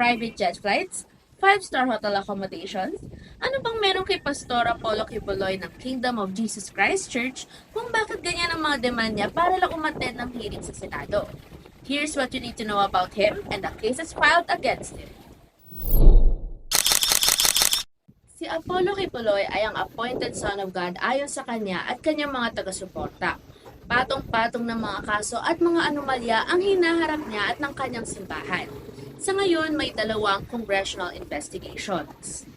private jet flights, five-star hotel accommodations? Ano bang meron kay Pastor Apollo Kibuloy ng Kingdom of Jesus Christ Church kung bakit ganyan ang mga demand niya para lang umattend ng hearing sa Senado? Here's what you need to know about him and the cases filed against him. Si Apollo Kibuloy ay ang appointed son of God ayon sa kanya at kanyang mga taga-suporta. Patong-patong ng mga kaso at mga anomalya ang hinaharap niya at ng kanyang simbahan. Sa ngayon, may dalawang congressional investigations.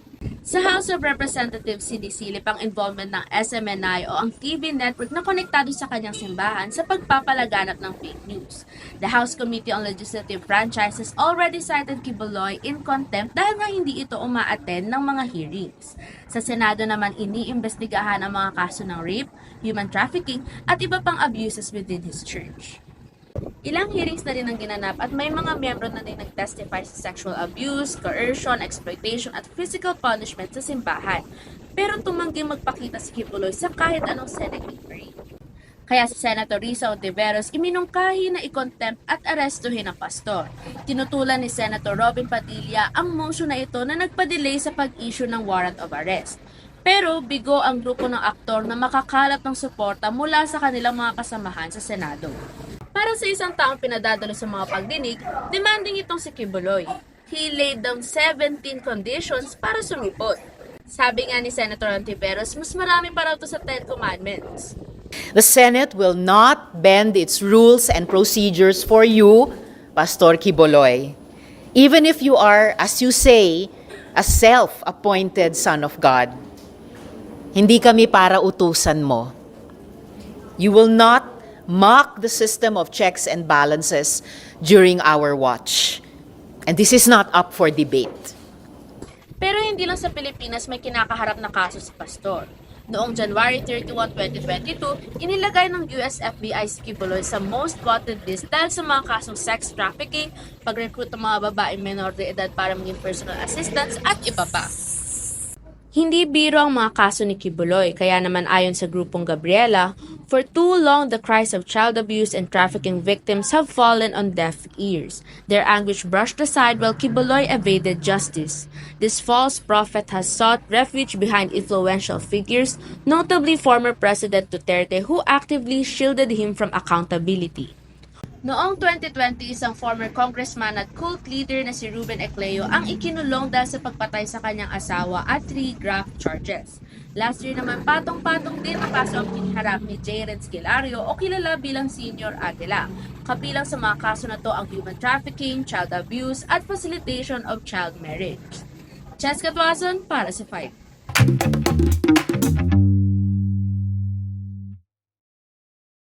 Sa House of Representatives, sinisilip ang involvement ng SMNI o ang TV network na konektado sa kanyang simbahan sa pagpapalaganap ng fake news. The House Committee on Legislative Franchises already cited Kibuloy in contempt dahil nga hindi ito uma-attend ng mga hearings. Sa Senado naman iniimbestigahan ang mga kaso ng rape, human trafficking at iba pang abuses within his church. Ilang hearings na rin ang ginanap at may mga miyembro na din nag-testify sa sexual abuse, coercion, exploitation at physical punishment sa simbahan. Pero tumangging magpakita si Kibuloy sa kahit anong Senate inquiry. Kaya si Senator Risa Ontiveros iminungkahi na i-contempt at arestuhin ang pastor. Tinutulan ni Senator Robin Padilla ang motion na ito na nagpa-delay sa pag-issue ng warrant of arrest. Pero bigo ang grupo ng aktor na makakalap ng suporta mula sa kanilang mga kasamahan sa Senado. Para sa isang taong pinadadalo sa mga pagdinig, demanding itong si Kibuloy. He laid down 17 conditions para sumipot. Sabi nga ni Senator Antiveros, mas marami pa raw to sa Ten Commandments. The Senate will not bend its rules and procedures for you, Pastor Kiboloy. Even if you are, as you say, a self-appointed son of God. Hindi kami para utusan mo. You will not mock the system of checks and balances during our watch. And this is not up for debate. Pero hindi lang sa Pilipinas may kinakaharap na kaso si Pastor. Noong January 31, 2022, inilagay ng US FBI si Kibuloy sa most wanted list dahil sa mga kasong sex trafficking, pag-recruit ng mga babaeng menor de edad para maging personal assistants at iba pa. Hindi biro ang mga kaso ni Kibuloy, kaya naman ayon sa grupong Gabriela, for too long the cries of child abuse and trafficking victims have fallen on deaf ears. Their anguish brushed aside while Kibuloy evaded justice. This false prophet has sought refuge behind influential figures, notably former President Duterte who actively shielded him from accountability. Noong 2020, isang former congressman at cult leader na si Ruben Ecleo ang ikinulong dahil sa pagpatay sa kanyang asawa at three graft charges. Last year naman, patong-patong din ang kaso ang kiniharap ni Jaren Skilario o kilala bilang Senior Aguila. Kabilang sa mga kaso na to ang human trafficking, child abuse, at facilitation of child marriage. Cheska Tuason para sa 5.